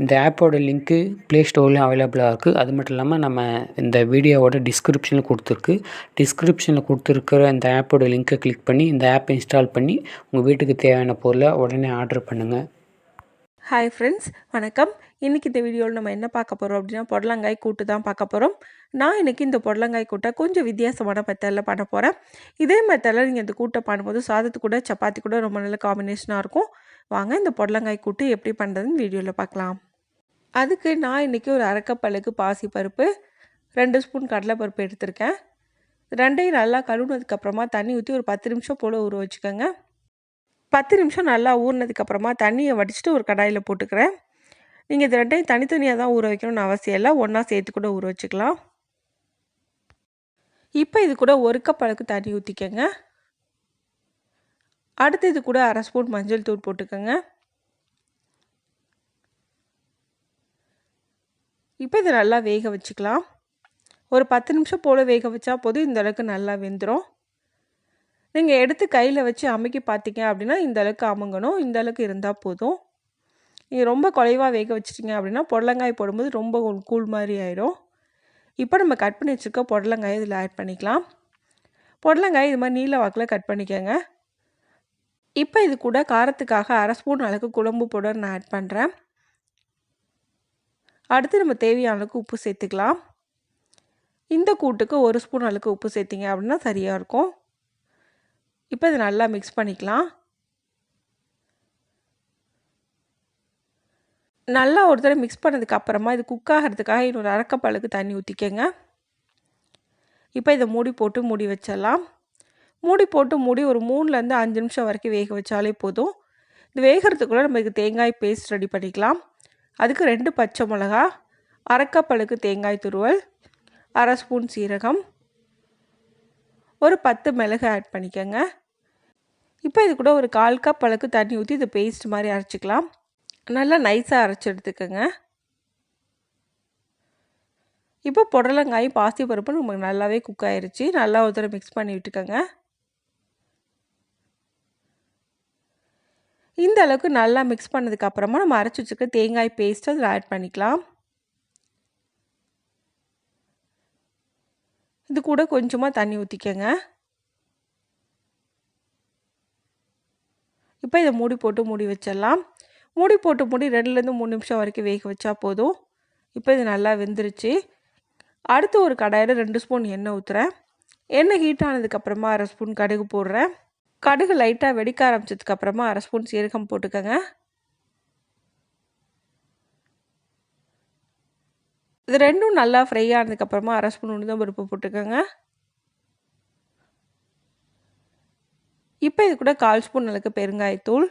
இந்த ஆப்போட link play ஸ்டோர்லேயும் அவைலபிளாக இருக்குது அது மட்டும் இல்லாமல் நம்ம இந்த வீடியோவோட டிஸ்கிரிப்ஷனில் கொடுத்துருக்கு. டிஸ்கிரிப்ஷனில் கொடுத்துருக்கிற இந்த ஆப்போட லிங்க்கை கிளிக் பண்ணி இந்த ஆப்பை இன்ஸ்டால் பண்ணி உங்கள் வீட்டுக்கு தேவையான பொருளை உடனே ஆர்டர் பண்ணுங்கள் ஹாய் ஃப்ரெண்ட்ஸ் வணக்கம். இன்றைக்கி இந்த வீடியோவில் நம்ம என்ன பார்க்க போகிறோம் அப்படின்னா புடலங்காய் கூட்டு தான் பார்க்க போகிறோம் நான் இன்றைக்கி இந்த புடலங்காய் கூட்டை கொஞ்சம் வித்தியாசமான மெத்தடில் பண்ண போகிறேன் இதே மெத்தடில் நீங்கள் இந்த கூட்டை பண்ணும்போது சாதத்து கூட சப்பாத்தி கூட ரொம்ப நல்ல காம்பினேஷனாக இருக்கும். வாங்க இந்த புடலங்காய் கூட்டு எப்படி பண்ணுறதுன்னு வீடியோவில் பார்க்கலாம். அதுக்கு நான் இன்றைக்கி ஒரு அரைக்கப்பழுக்கு பாசி பருப்பு ரெண்டு ஸ்பூன் கடலைப்பருப்பு எடுத்திருக்கேன். ரெண்டையும் நல்லா கழுவுனதுக்கப்புறமா தண்ணி ஊற்றி ஒரு பத்து நிமிஷம் போல் ஊற வச்சுக்கோங்க. பத்து நிமிஷம் நல்லா ஊறினதுக்கப்புறமா தண்ணியை வடிச்சிட்டு ஒரு கடாயில் போட்டுக்கிறேன். நீங்கள் இது ரெண்டையும் தனித்தனியாக தான் ஊற வைக்கணும்னு அவசியம் இல்லை. ஒன்றா சேர்த்து கூட ஊற வச்சுக்கலாம். இப்போ இது கூட ஒரு கப் அளவுக்கு தண்ணி ஊற்றிக்கோங்க அடுத்து இது கூட அரை ஸ்பூன் மஞ்சள் தூள் போட்டுக்கோங்க. இப்போ இதை நல்லா வேக வச்சுக்கலாம். ஒரு பத்து நிமிஷம் போல் வேக வச்சா போதும். இந்த அளவுக்கு நல்லா வெந்துடும் நீங்கள் எடுத்து கையில் வச்சு அமைக்கி பார்த்தீங்க அப்படின்னா இந்தளவுக்கு அமுங்கணும். இந்த அளவுக்கு இருந்தால் போதும். நீங்கள் ரொம்ப குறைவாக வேக வச்சிட்டிங்க அப்படின்னா புடலங்காய் போடும்போது ரொம்ப கூழ் மாதிரி ஆயிடும் இப்போ நம்ம கட் பண்ணி வச்சுருக்க புடலங்காய் இதில் ஆட் பண்ணிக்கலாம். புடலங்காய் இது மாதிரி நீல வாக்கில் கட் பண்ணிக்கோங்க. இப்போ இது கூட காரத்துக்காக அரை ஸ்பூன் அளவுக்கு குழம்பு பவுடர் நான் ஆட் பண்ணுறேன் அடுத்து நம்ம தேவையான அளவுக்கு உப்பு சேர்த்துக்கலாம். இந்த கூட்டுக்கு ஒரு ஸ்பூன் அளவுக்கு உப்பு சேர்த்திங்க அப்படின்னா சரியாக இருக்கும். இப்போ இதை நல்லா மிக்ஸ் பண்ணிக்கலாம். நல்லா ஒரு தடவை மிக்ஸ் பண்ணதுக்கு அப்புறமா இது குக் ஆகிறதுக்காக இன்னொரு அரைக்கப்பழுக்கு தண்ணி ஊற்றிக்கங்க இப்போ இதை மூடி போட்டு மூடி வச்சிடலாம். மூடி போட்டு மூடி ஒரு மூணுலேருந்து அஞ்சு நிமிஷம் வரைக்கும் வேக வச்சாலே போதும். இது வேகிறதுக்குள்ளே நம்ம இதுக்கு தேங்காய் பேஸ்ட் ரெடி பண்ணிக்கலாம். அதுக்கு ரெண்டு பச்சை மிளகா அரைக்கப்பழுக்கு தேங்காய் துருவல் அரை ஸ்பூன் சீரகம் ஒரு பத்து மிளகு ஆட் பண்ணிக்கோங்க. இப்போ இது கூட ஒரு கால் கப் அளவுக்கு தண்ணி ஊற்றி இது பேஸ்ட் மாதிரி அரைச்சிக்கலாம். நல்லா நைஸாக அரைச்சி எடுத்துக்கோங்க. இப்போ புடலங்காயும் பாசி பருப்பு நமக்கு நல்லாவே குக் ஆயிடுச்சு நல்லா ஒரு தடவை மிக்ஸ் பண்ணி விட்டுக்கோங்க. இந்த அளவுக்கு நல்லா மிக்ஸ் பண்ணதுக்கப்புறமா நம்ம அரைச்சி வச்சுக்க தேங்காய் பேஸ்ட்டு அதில் ஆட் பண்ணிக்கலாம். இது கூட கொஞ்சமாக தண்ணி ஊற்றிக்கங்க இப்போ இதை மூடி போட்டு மூடி வச்சிடலாம். மூடி போட்டு மூடி ரெண்டுலேருந்து மூணு நிமிஷம் வரைக்கும் வேக வச்சா போதும். இப்போ இது நல்லா வெந்துருச்சு. அடுத்து ஒரு கடாயில் ரெண்டு ஸ்பூன் எண்ணெய் ஊற்றுறேன் எண்ணெய் ஹீட் ஆனதுக்கப்புறமா அரை ஸ்பூன் கடுகு போடுறேன். கடுகு லைட்டாக வெடிக்க ஆரம்பிச்சதுக்கப்புறமா அரை ஸ்பூன் சீரகம் போட்டுக்கோங்க. இது ரெண்டும் நல்லா ஃப்ரை ஆனதுக்கப்புறமா அரை ஸ்பூன் உளுந்தம் பருப்பு போட்டுக்கோங்க. இப்போ இது கூட கால் ஸ்பூன் அளவுக்கு பெருங்காயத்தூள்.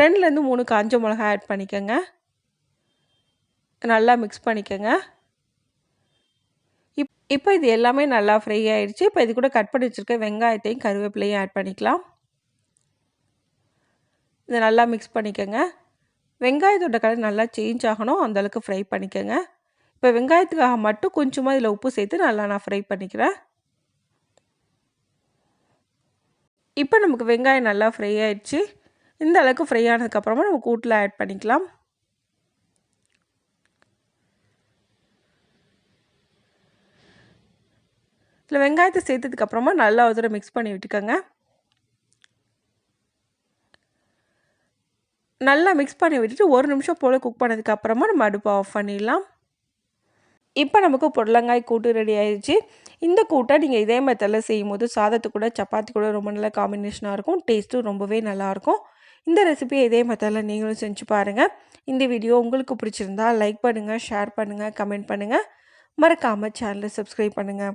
ரெண்டுலேருந்து மூணு காஞ்ச மிளகா ஆட் பண்ணிக்கோங்க. நல்லா மிக்ஸ் பண்ணிக்கோங்க. இப்போ இது எல்லாமே நல்லா ஃப்ரை ஆகிடுச்சு இப்போ இது கூட கட் பண்ணி வச்சுருக்க வெங்காயத்தையும் கருவேப்பிலையும் ஆட் பண்ணிக்கலாம். இதை நல்லா மிக்ஸ் பண்ணிக்கோங்க. வெங்காயத்தோட கலர் நல்லா சேஞ்ச் ஆகணும். அந்தளவுக்கு ஃப்ரை பண்ணிக்கோங்க. இப்போ வெங்காயத்துக்காக மட்டும் கொஞ்சமாக இதில் உப்பு சேர்த்து நல்லா நான் ஃப்ரை பண்ணிக்கிறேன். இப்போ நமக்கு வெங்காயம் நல்லா ஃப்ரை ஆயிடுச்சு. இந்த அளவுக்கு ஃப்ரை ஆனதுக்கப்புறமா நம்ம கூட்டில் ஆட் பண்ணிக்கலாம். இதில் வெங்காயத்தை சேர்த்ததுக்கப்புறமா நல்லா ஒரு தடவை மிக்ஸ் பண்ணி விட்டுக்கோங்க. நல்லா மிக்ஸ் பண்ணி விட்டுட்டு ஒரு நிமிஷம் போல் குக் பண்ணதுக்கப்புறமா நம்ம அடுப்பை ஆஃப் பண்ணிடலாம். இப்போ நமக்கு புடலங்காய் கூட்டு ரெடி ஆயிடுச்சு இந்த கூட்டை நீங்கள் இதே மெத்தடில் செய்யும் போது சாதத்து கூட சப்பாத்தி கூட ரொம்ப நல்ல காம்பினேஷனாக இருக்கும். டேஸ்ட்டும் ரொம்பவே நல்லாயிருக்கும் இந்த ரெசிபியை இதே மெத்தடில் நீங்களும் செஞ்சு பாருங்கள் இந்த வீடியோ உங்களுக்கு பிடிச்சிருந்தா லைக் பண்ணுங்கள் ஷேர் பண்ணுங்கள் கமெண்ட் பண்ணுங்கள் மறக்காமல் சேனலை சப்ஸ்கிரைப் பண்ணுங்கள்